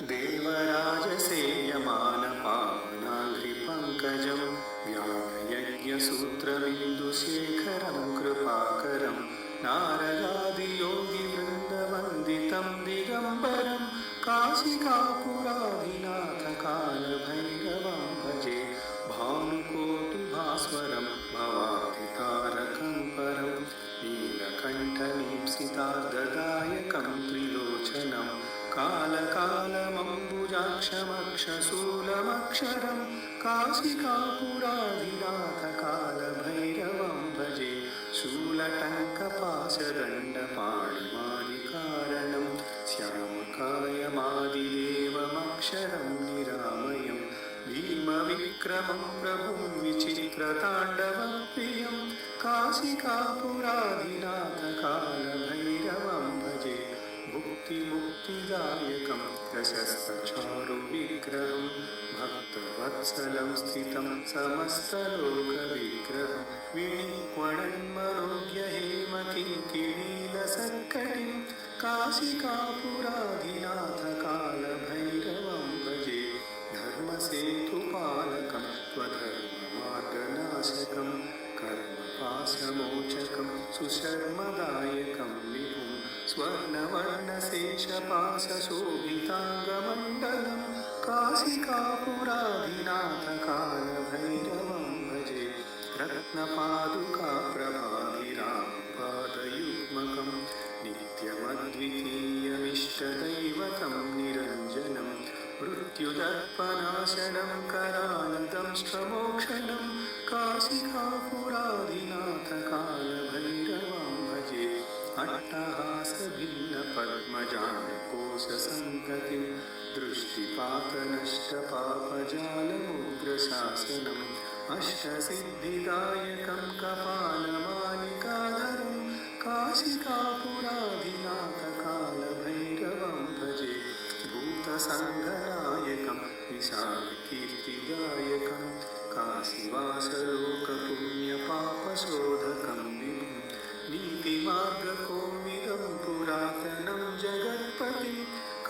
देवराजसेयमानपावनाङ्घ्रिपङ्कजं व्याययज्ञसूत्रबिन्दुशेखरं कृपाकरं नारदादियोगिवृन्दवन्दितं दिगम्बरं काशिकापुराधिनाथकालभैरवं भजे भानुकोटिभास्वरं कालकालमम्बुजाक्षमक्षशूलमक्षरं काशिकापुराधिनाथकालभैरवं भजे शूलटङ्कपाशदण्डपाणिमादिकारणं श्यामकायमादिदेवमक्षरं निरामयं भीमविक्रमं प्रभुं विचित्रताण्डवप्रियं काशिकापुराधिनाथकालभैरवं भजे मुक्तिमुक्तिदायकं प्रशस्तचारुविग्रहं भक्तवत्सलं स्थितं समस्तलोकविग्रहं विणिक्वणन्मनोज्ञहेमकिङ्किणीलसत्कटिं काशिकापुराधिनाथकालभैरवं भजे धर्मसेतुपालकं त्वधर्ममार्गनाशकं कर्मपाशमोचकं सुशर्मदायकं विभुं स्वर्णवर्णशेषपाशशोभिताङ्गमण्डलं काशिकापुराधिनाथकालभैरवं भजे रत्नपादुकाप्रभाभिरामपादयुग्मकं नित्यमद्वितीयमिष्टदैवतं निरञ्जनं मृत्युदर्पनाशनं करालदंष्ट्रमोक्षणं अट्टहासभिन्नपद्मजानकोशसन्ततिं दृष्टिपातनष्टपापजालमुग्रशासनम् अष्टसिद्धिदायकं कपालमालिकाधरं काशिकापुराधिनाथकालभैरवं भजे भूतसङ्घनायकं विशालकीर्तिदायकं काशिवासलोकपुण्यपापशोधकं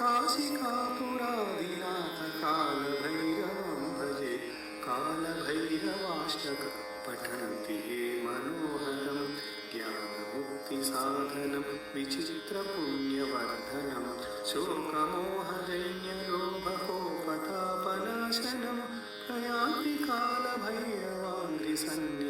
काशिकापुराधिनाथकालभैरवं भजे। कालभैरवाष्टक पठन्ति हे मनोहरं ज्ञानमुक्तिसाधनं विचित्रपुण्यवर्धनं शोकमोहदैन्यलोभकोपतापनाशनं प्रयान्ति कालभैरवाङ्घ्रिसन्निधानम्